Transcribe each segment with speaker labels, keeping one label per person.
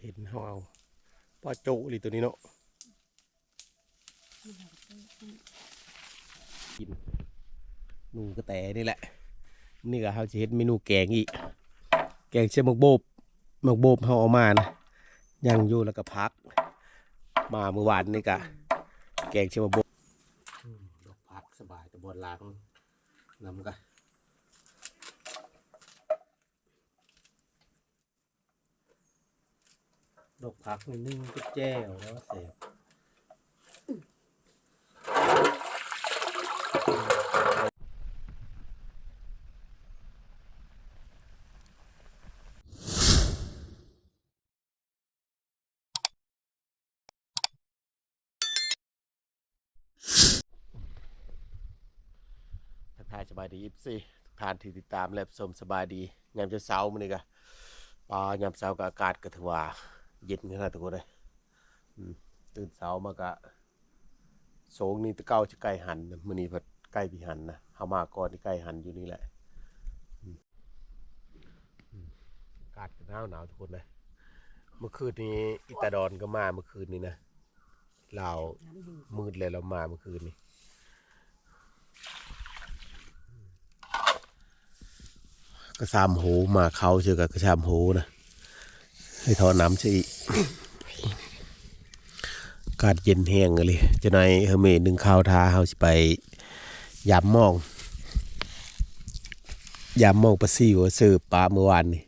Speaker 1: เห็นเขาเอาปลาโจุลีตัวนี้เนาะกินนูกระแตนี่แหละ นี่ก็เขาจะเฮ็ดเมนูแกงอีก แกงเชื่อมกโบบมกโบบเขาเอามานะยังอยู่แล้วก็พัก มาเมื่อวานนี่กะแกงเชื่อมกโบบอืมดอกพักสบายแต่บนล้างนำกัน ดอกพักนี่นึ่งก็แจ้วแล้วเสร็จทักทายสบายดีอีฟซี่ทุกท่านที่ติดตามและชมสบายดียามเช้าเมื้อนี้ก็ปลายามเช้าก็อากาศก็ถือว่า เย็นขนาดทุกคนเลยตื่นเช้ามาก็โสงนี่ตะเก้าจะใกล้หันนะมื้อนี้เพิ่นใกล้พี่หันนะเฮามาก่อนที่ใกล้หันอยู่นี่แหละอากาศหนาวหนาวทุกคนเลยเมื่อคืนนี้อิตาดอนก็มาเมื่อคืนนี้นะเรามืดเลยเรามาเมื่อคืนนี้กระซามโหมาเขาเจอกับกระซามโหนะ ให้ทอน้ำใช่อีกากาศเย็นแห้งเลยจะนายเฮเมหนึ่งข้าวทาเฮาสิไปยามมองยามมองปลาซิวซื้อปลาเมื่อวานนี่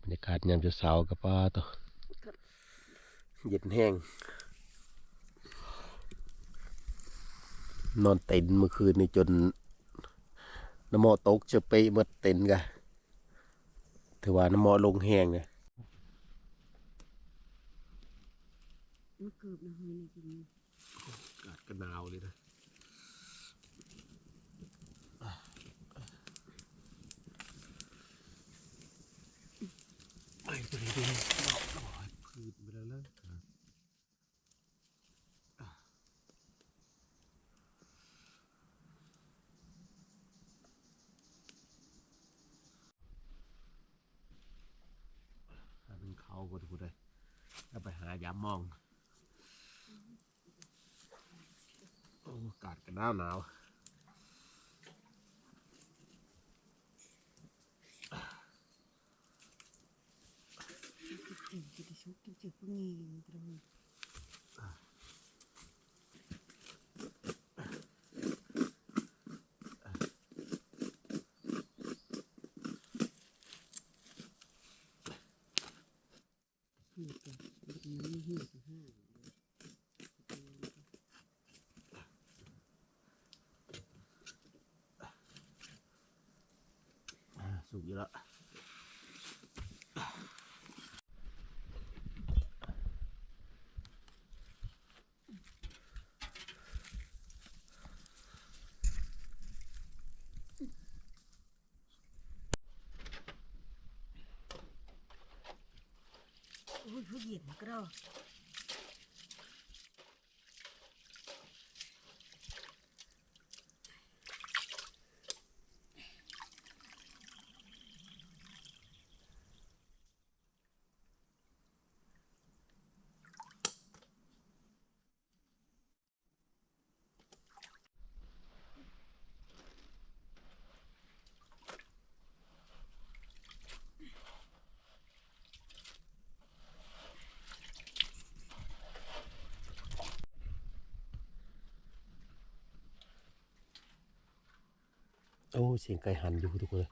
Speaker 1: บรรยากาศยามจะเสากับปลาตัวเย็นแห้ง นอนเต็นเมื่อคืนนี่จน น้ำหมอตกจะไปหมดเต็นกะถือว่าน้ำหมอลงแห้งไง
Speaker 2: มันเกือบนะเฮ้ยในี่กิน
Speaker 1: อากาศก็หนาวเลยนะไอ้ตัวนี้ตัวนี้พืชไปแล้วเลยถ้าเป็นเขาก็ถูกเลยแล้วไปหามมอง โอ้อากาศกันหนาวหนาว
Speaker 2: กินกินแต่ชุกกินเจ็บพวกนี้ตรงนี้หีบกันแบบนั้นหีบห้า
Speaker 1: อ่าสุกอยู่แล้ว
Speaker 2: โอ้ยผู้หญิงก็
Speaker 1: โอ้เสียงไก่หันอยู่ทุกคนเลย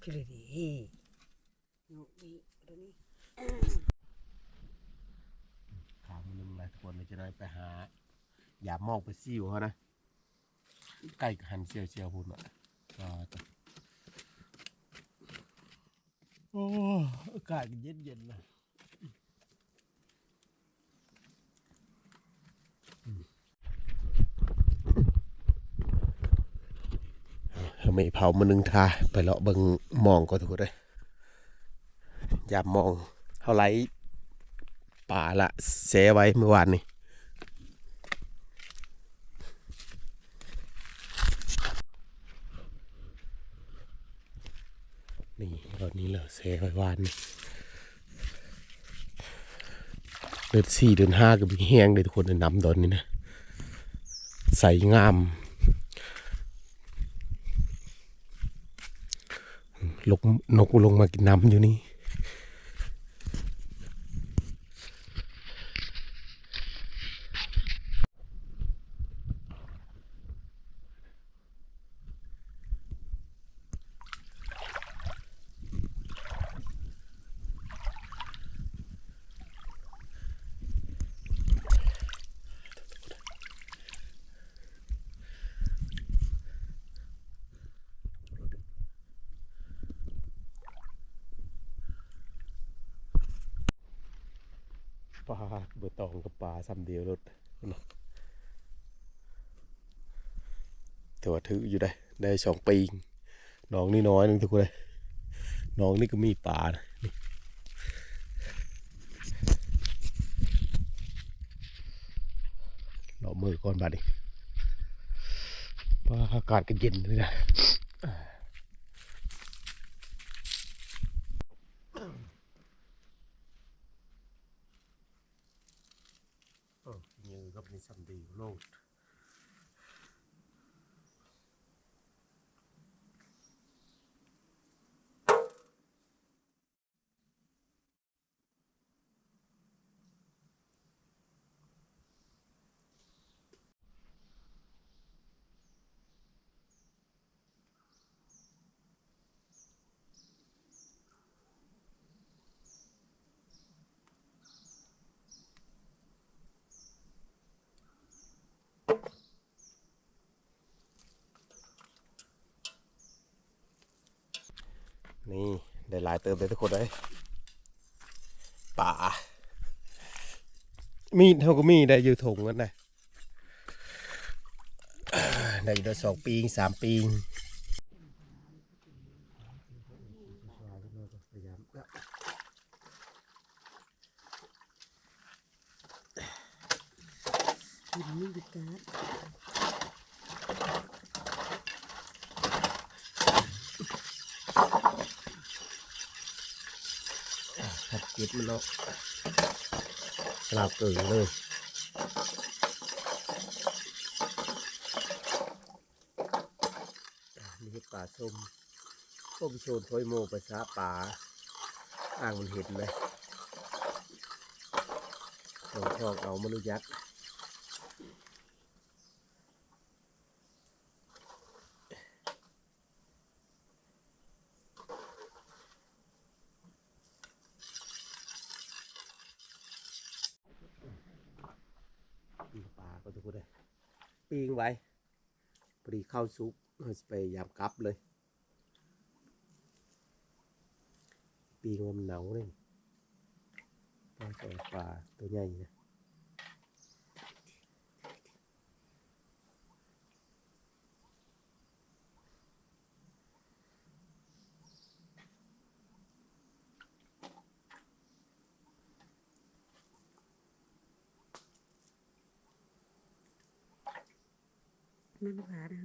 Speaker 2: คือเลยดีโน้ดีตรงนี้
Speaker 1: ถามมันนึงหลายทุกคนเลยจะได้ไปหา อย่ามองไปซิวเขานะไก่ก็หันเชียวเชียวพูดมาอ่าตัวโอ้อากาศเย็นเย็นๆนะ ไม่เผามานึงทาไปเลาะเบิงมองก็ถูกเลยอย่ามองเท่าไรป่าละเสไว้เมื่อวานนี่นี่ตอนนี้เหลือเสไว้วานนี่เดือนสี่เดือนห้าก็มีแห้งเลยทุกคนในน้ำตอนนี้นะใสงาม ลกนกลงมากินน้ำอยู่นี่ ปลาเบือตองกับปลาซ้ำเดียวรถนะแต่ว่าถืออยู่ได้ ได้สองปีงน้องนี่น้อยนึงทุกคนเลยน้องนี่ก็มีปลานะเรามือก่อนบาดนี้ปลาอากาศก็เย็นเลยนะ เออยืนกับนี่ซ้ำเดียวโลด นี่ได้หลายเติมเลยทุกคนเลยป่ามีดเท่าก็มีได้อยู่ถุงกันได้อ่าได้อยู่ได้สองปีงสามปีง
Speaker 2: กินนี่ดีการ์
Speaker 1: กิดเก็บมันเนาะสลับตื่นเลยนี่คือป่าส้มส้มโซนโถอยโมภาษาป่าอ่างมันเห็นไหมลองทองเอามนุยยักษ์ ปีงปลาก็ทุกคนเลย ปีงไว้ปรีเข้าซุปเราจะไปยามกลับเลย ปีงมันหนาวเลยปลาสอยปลาตัวใหญ่นะ
Speaker 2: นั่งขาได้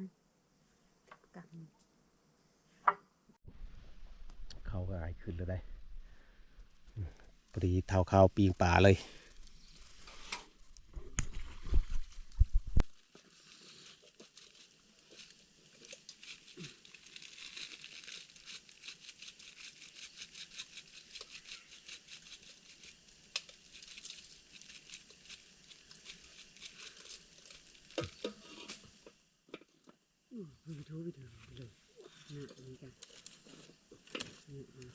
Speaker 2: กัง
Speaker 1: เขาก็อายขึ้นเลยได้ปรีเท้าข้าวปีงป่าเลย
Speaker 2: วิดีโอวิดีโอเลยนี่นี่กันนี่นี่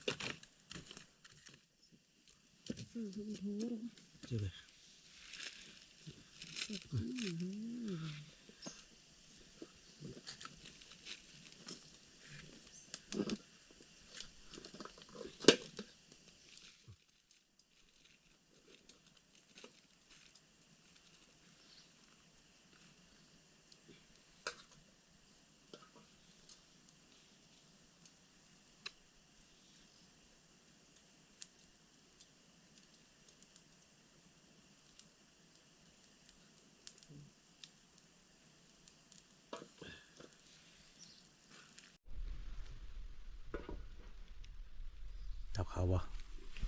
Speaker 2: อืม
Speaker 1: จอเลยจับเขาบ่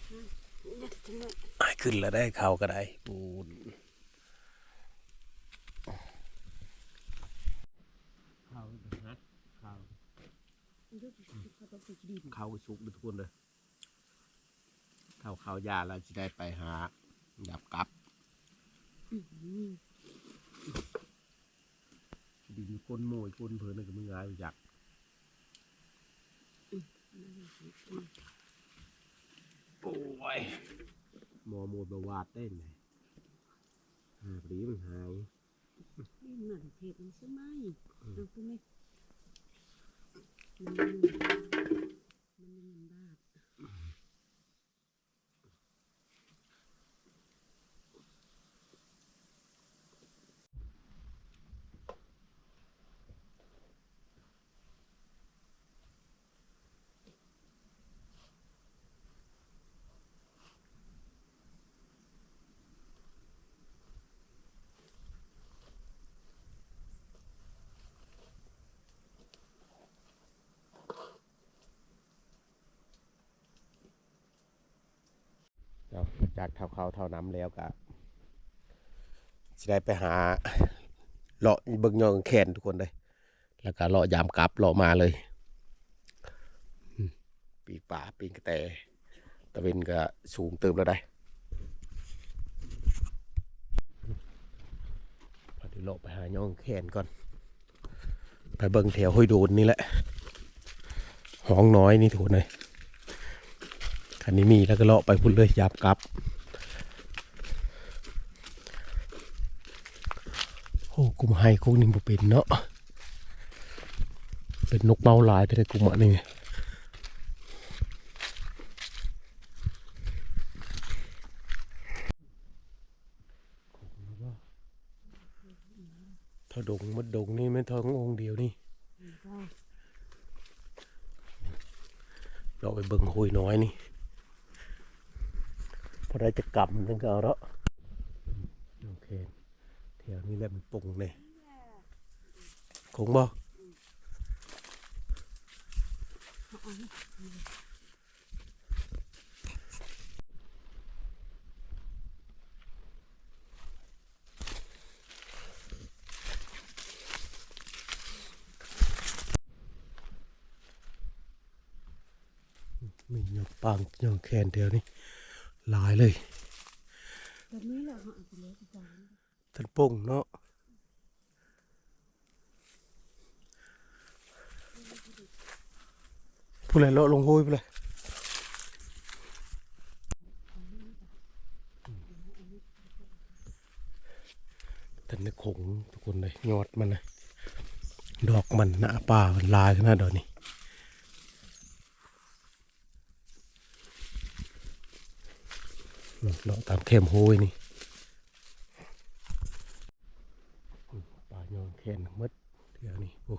Speaker 2: เนี่ยจังเลย
Speaker 1: ไอ้ขึ้นแล้วได้เขาก็ได้ปูนเขาฮะเขา
Speaker 2: มันดูสิเขาต้องไปกิน
Speaker 1: เขาชุกทุกคนเลยเขาเขายาแล้วจะได้ไปหาดับกลับ
Speaker 2: อืม
Speaker 1: ดินก้นโมยก้นเพลินกับมึงไงอยาก โอ้ยหมอโมดบวาดเต้นเลยหาปรีมันหาย
Speaker 2: นี่มันมาเทศมันใช่ไหมเอาไปไหมมันมันมันบ้า
Speaker 1: เนาะ จากเท่าเขาเท่าน้ำแล้วก็จะได้ไปหาเลาะเบิ่งยองแขนทุกคนเลยแล้วก็เลาะยามกลับเลาะมาเลย ปีกป่าปีกกระแตตะเวนก็สูงเติมแล้วได้พอดีเลาะไปหายองแขนก่อน ไปเบิ่งแถวห้อยโดนนี่แหละห้องน้อยนี่ทุกคนเลยคันนี้มีแล้วก็เลาะไปพุ่นเลยยามกลับ โอ้กุกุมนี่บ่เป็นเนาะเป็นนกเมาหลายแต่ในกุมอันนี้ถ้าดงมัดดงนี่ไม่ท้ององเดียวนี่เราไปเบิ่งหุยน้อยนี่พอได้จะกลับมันก็เอาแล้วโอเคแถวนี้แหละมันปุ่งเลย คงบ่มีหยอกปังหยอก แขนแถวนี้หลายเลย
Speaker 2: ละเลาน
Speaker 1: ท่านปุ่งเนาะลงห้วยไปเลยท่านนึกคงทุกคนเลยยอดมันเลยดอกมันหน้าป่ามันลายขนาดนี้เลาะตามเข้มห้วยนี่ป่ายองแคนหมดเดี๋ยวนี้โอ้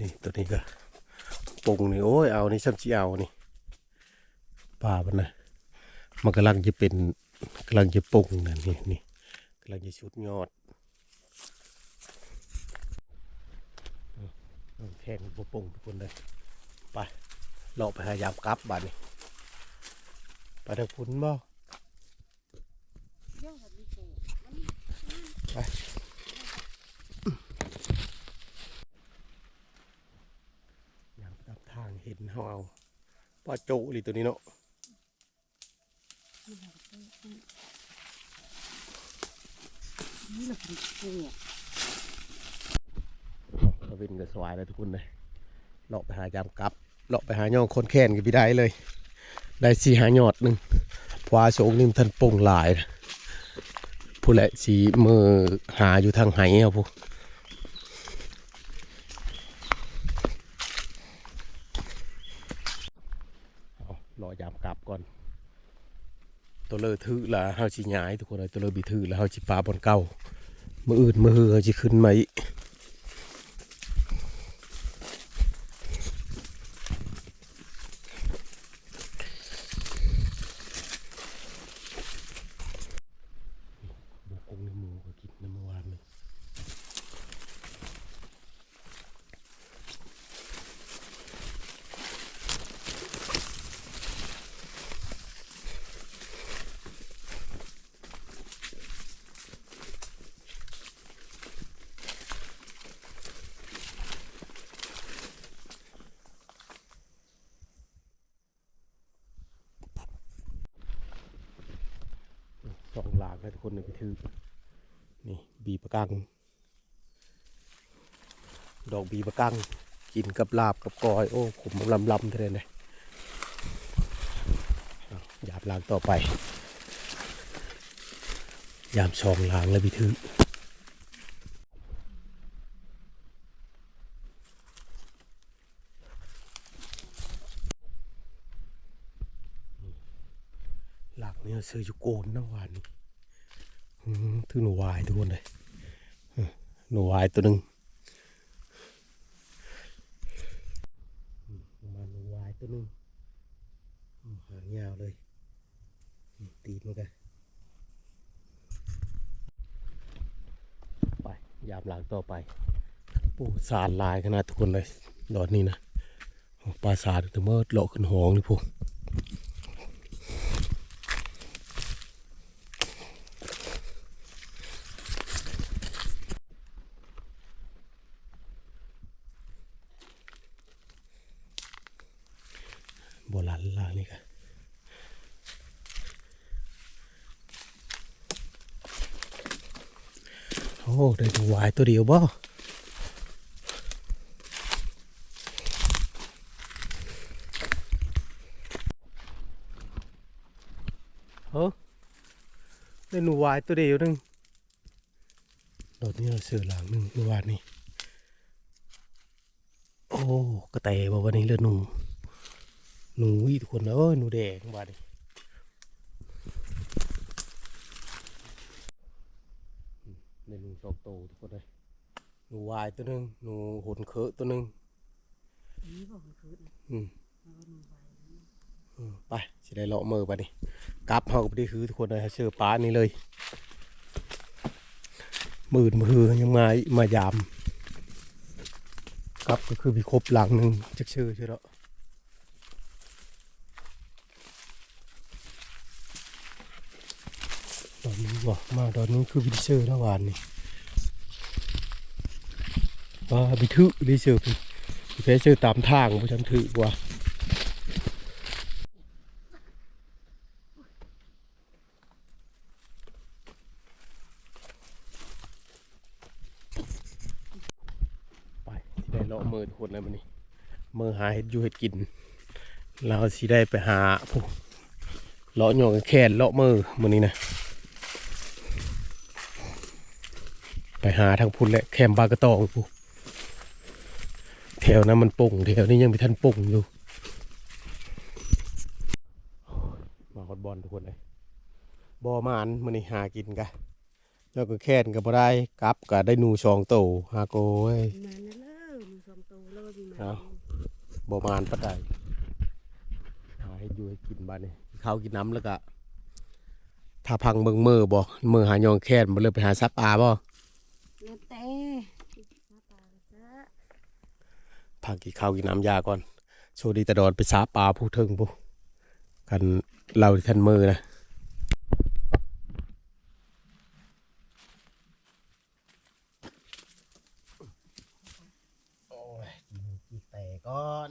Speaker 1: นี่ตัวนี้ก็ปงนี่โอ้ยเอานี่ซ้ำจีเอานี่ป่ามันนะมันกำลังจะเป็นกำลังจะปงนะนี่นี่กำลังจะชุดยอดยองแคนบ่ปงทุกคนเลยไปเลาะไปหายามกลับบ้านนี่ไปทางพุ่นบ่
Speaker 2: เยอะแบบนี้โตมัน
Speaker 1: อย่างตามทาง เห็นเขาเอาปลาโจหรือตัวนี้เนาะ
Speaker 2: นี่แหละเป็นโต
Speaker 1: เราเป็นกระสวายเลยทุกคนเลยเลาะไปหายามกลับเลาะไปหาย่องคนแค้นกันพี่ได้เลย ได้สีหายอดหนึ่งพวาโชงนิ่มทันโป่งหลายผู้แหละสีมือหาอยู่ทางไหครับพวกเอารอยาม ก่อนตัวเลอถือละเฮาสิย้ายทุกคนเลยตัวเลอบีถือละเฮาสิปลาบนเก่ามืออื่นมือเฮือเฮาสิขึ้นมาอีกหมูกงในหมูก็กินในเมื่อวานนี่ ให้ทุกคนได้ไปถือนี่บีประกัง ดอกบีประกัง กินกับลาบกับกอย โอ้ขมลำลำเท่านั้นเลยหยาบล้างต่อไป ยามชองล้างแล้วพี่ถือหลักเนี่ยซื้ออยู่โกนนะหวานนี่ ถือหนูวายทุกคนเลยอืมหนูวายตัวหนึ่งอืมประมาณหนูวายตัวหนึ่งอืมหางยาวเลยอืมตีนมันกันไป ยามหลังต่อไปปูสารลายขนาดทุกคนเลย ดอนนี้นะปลาสาดถึงเมื่อเลาะขึ้นหองนี่พวก โบราณล่างนี่ค่ะโอ้ได้ดูวาย ตัวเดียวบ่เฮ้ได้หนูวายตัวเดียวหนึงโดดนี่เราเสือหลังหนึ่งเมื่อวานนี้ โอ้กระแตบอกวันนี้เลือดหนู หนูอีกทุกคนนะเอ้ยหนูแดงบาดนีอืม ในหนูสองตัวทุกคนเลยหนูวายตัวหนึงหนูหนเคอะตัวหนึง
Speaker 2: อันนี้บอกมันคือนะ
Speaker 1: อืม
Speaker 2: แล้วก็หนูไว้
Speaker 1: อืมไปสิได้เลาะมือไปนี่กลับเฮาก็บ่ได้คือทุกคนเลยเชื่อป้านี่เลย มืดมือยังมามายามกลับก็คือพี่ครบหลังหนึ่งจักชื่อใช่แล้ว ตอนนี้ว่ะมาตอนนี้คือพี่เชื่อนะหวานนี่ว่าบิทึรีเชอพี่พี่เพชรเชื่อตามทางผู้ชันถือกว่าไปที่ได้เลาะมือทุกคนเลยมันนี่มือหาเห็ดอยู่เห็ดกิน เราสิได้ไปหาผู้เลาะหยองแค่นเลาะมือมันนี้นะ ไป หาทางพุ่นแหละแคมบากระตองผู้แถวนั้นมันปุ่งแถวนี้ยังไม่ทันปุ่งอยู่โอ้ยมาฮอดบอลทุกคนเลยบอมานมันนี่หากินกะแล้วก็แค่นก็บ่ได้กลับก็ได้หนูสองโตวหาโกย
Speaker 2: มานั่นเลยมีสองตัวแล้วก็มีมา
Speaker 1: เอาบมานปัดใดหาให้อยู่ให้กินบ้านนี่ข้าวกินน้ำแล้วก็ถ้าพังเบิ่งมือบ่มือหายองแค้นบ่เลยไปหาซับปลาบ่
Speaker 2: แล้วแต่หน้าตาซะ
Speaker 1: พังกินข้าวกินน้ำยาก่อนโชคดีตะดอนไปซาปลาผู้เทิงผู้กันเราทันมือนะโอ้ยกินกี่แต่ก่อน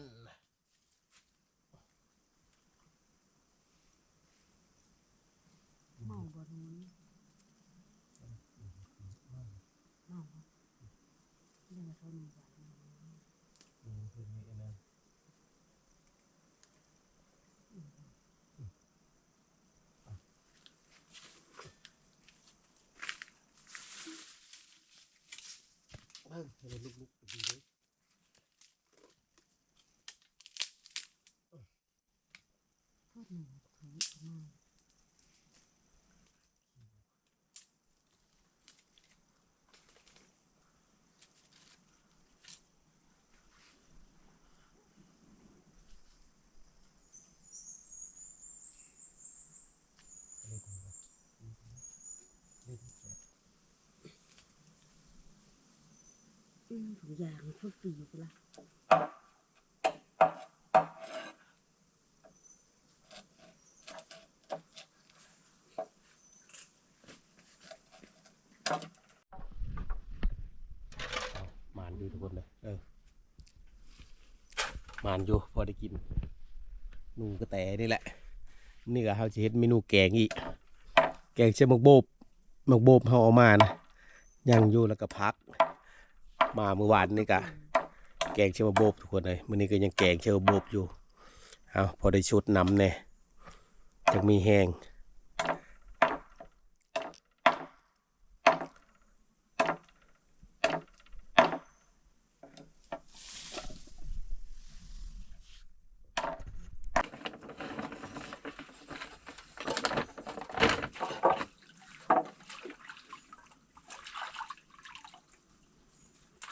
Speaker 2: เมาบ่นู้นเมาบ่เรื่องเขาหนูไว้
Speaker 1: เออให้มันลุกๆดีเลย
Speaker 2: โทษหนูเขาเอามา อืม ถุงยางฟุดปีกละ
Speaker 1: มานอยู่ทุกคนเลยเออมานอยู่พอได้กินนูกระแตนี่แหละ นี่ก็เขาจะเฮ็ดเมนูแกงอีก แกงเชื่อมกโบบหมกโบบเฮาเอามานะยังอยู่แล้วก็พัก มาเมื่อวานนี่กะแกงเชยวโบบทุกคนเลยมื้อนี้ก็ยังแกงเชยวโบบอยู่เอาพอได้ชุดน้ำแน่จังมีแห้ง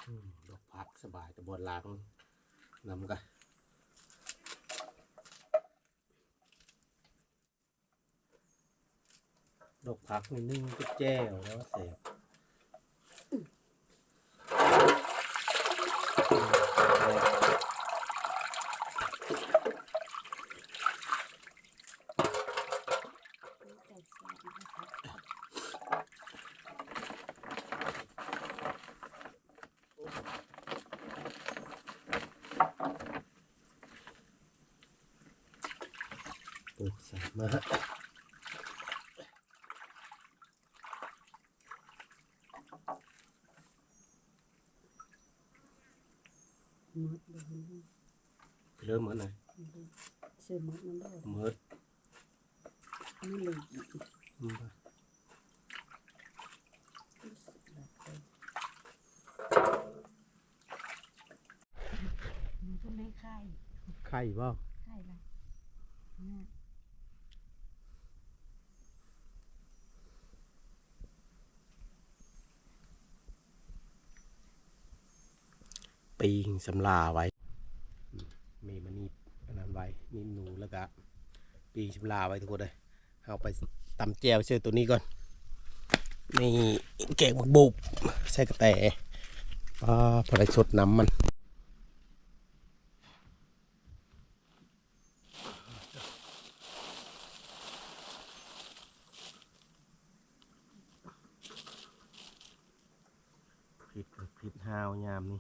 Speaker 1: อืมดอกพักสบายแต่บนล้างน้ำกัน ดอกพักนึงก็แจ้วแล้วเสพโอ้สามารถ
Speaker 2: มดเลย
Speaker 1: เริ่มเมื่อไหร่
Speaker 2: เสื้อมดมันได้
Speaker 1: เมื่อ
Speaker 2: ไม่เลย
Speaker 1: อืม
Speaker 2: มันก็ไม่ไข่
Speaker 1: ไข่บ่
Speaker 2: ไข่ละน่ะ
Speaker 1: ปีงสำลาไว้อืมมีมันนี่อันนั้นไว้นี่หนูแล้วก็ปี งสำลาไว้ทุกคนเลยเอาไปตำแจวเชื่อตัวนี้ก่อนนี่แกงบักบุบใส่กระแตปลาพอได้สดน้ำมันผิดผิดห้าวยามนี่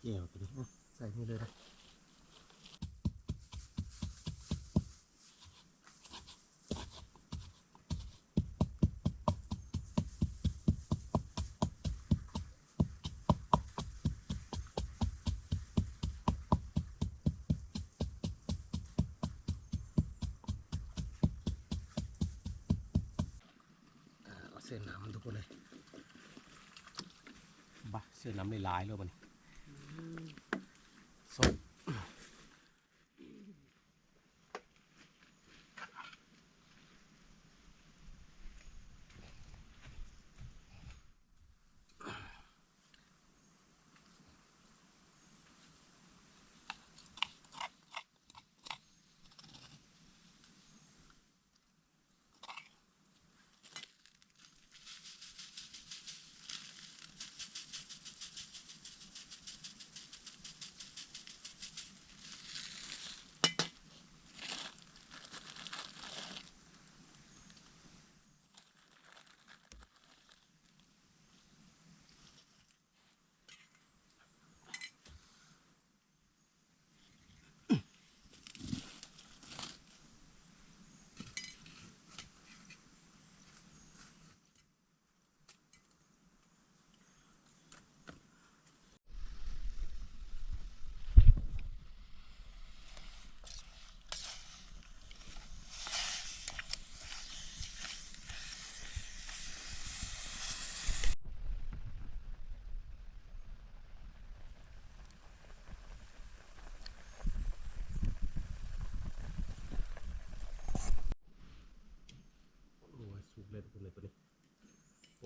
Speaker 1: เกี่ยวตัวนี้อะใส่นี่เลยนะอ่าเอาเสื้อน้ำทุกคนเลย บ้าเสื้อน้ำในลายๆเลยมัน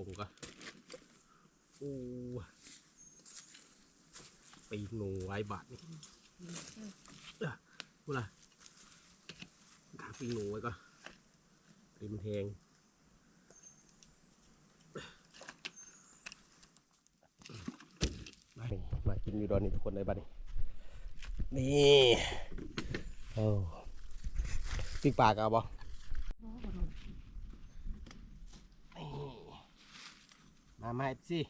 Speaker 1: ผมก็โอ้ปีกหนูไว้บาทนี่อะพูดอะไรขาปีกหนูไว้ก่อนริมนแทงมานี่มากินอยู่ดอนนี่ทุกคนเลยบ้านี้นี่โอ้ปิ้งปลากเอาบ่ มามาสิ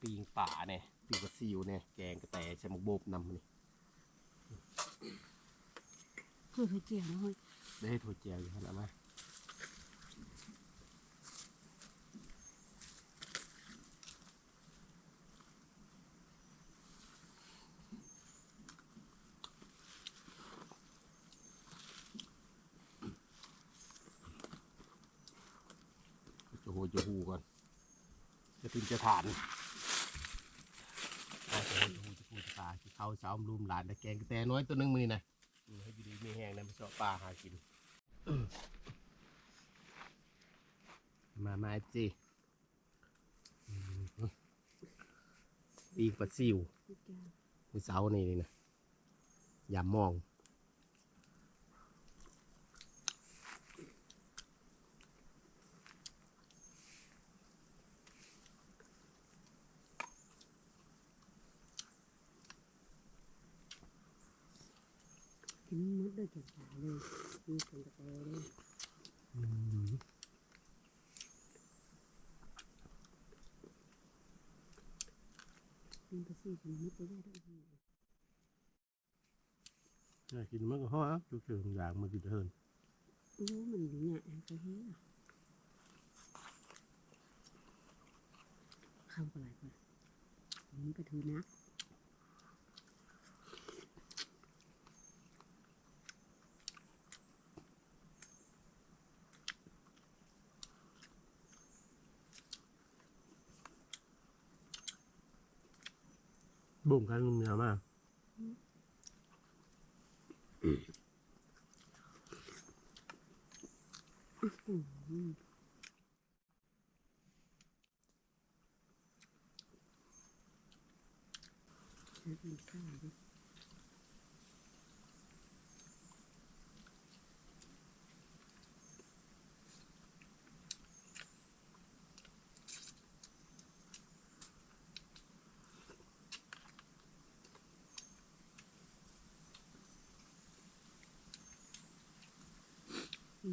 Speaker 1: ปีงป่าเนี่ยปีกว่าซิวเนี่ยแกงกระแตใส่หมกโบบนำนี่
Speaker 2: คือคือเจียวนะเฮ้ย
Speaker 1: ได้ให้ถั่วเจียวอยู่ขนาดมา จะโหจะหูก่อน จะตินจะฐานเอาจะโหจะหูจะหูจะตาจะเข้าเช้ารุมหลานแต่แกงกระแตน้อยตัวหนึงมือนี่นะอืมให้อยู่ดีมีแห้งนะไม่ชอบปลาหากิน มามาจีปีกปลาซิว
Speaker 2: คือแกง
Speaker 1: มือเสานี่นี่นะอย่ามอง
Speaker 2: กินม ด้วยจังหวะเลยมีกันกระเตยเลยเป็นกระสีกินมดไปได้ด้วย
Speaker 1: น่ากินมันก็ห่อจุกเฉิงอย่างมากินเถิน
Speaker 2: โอ้มันอยู่เนี่ยไปเฮ้ยข้าไปไหนไปมันก็ถือนัก
Speaker 1: บุ่มกันลุงเมียมาก
Speaker 2: อืม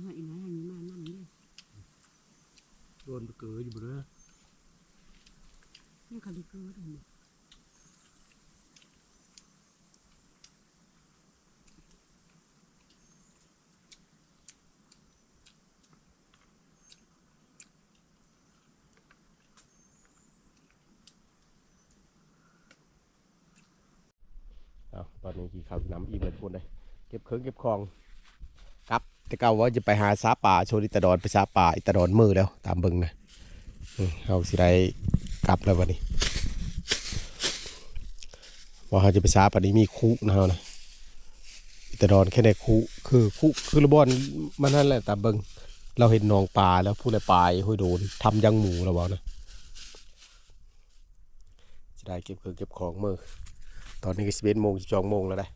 Speaker 2: ใช้เป็นข้าวดิอีน้อยอีน้อยอันนี้มานั่งเนี่ย
Speaker 1: โดนตะเกืออยู่บ่เด้อ
Speaker 2: นี่เขาดีเกินเอา
Speaker 1: ตอนนี้กี่ข้าวน้ำอีกเลยทุกคนเลยเก็บเครื่องเก็บของ แต่เก่าว่าจะไปหาซาป่าโชว์อิตาดอนไปซาป่าอิตาดอนมือแล้วตามเบิงนะเอาสิได้กลับแล้ววันนี้ว่าเขาจะไปซาป่านี้มีคุนะเฮานะอิตาดอนแค่ในคุคือคุคือระบอนมันนั่นแหละตามเบิงเราเห็นหนองปลาแล้วผู้ใดปลายห้อยโดนทำยังหมูแล้วบ่นะจะได้เก็บเครื่องเก็บของมือตอนนี้ก็สิบเอ็ดโมงสิบสองโมงแล้วได้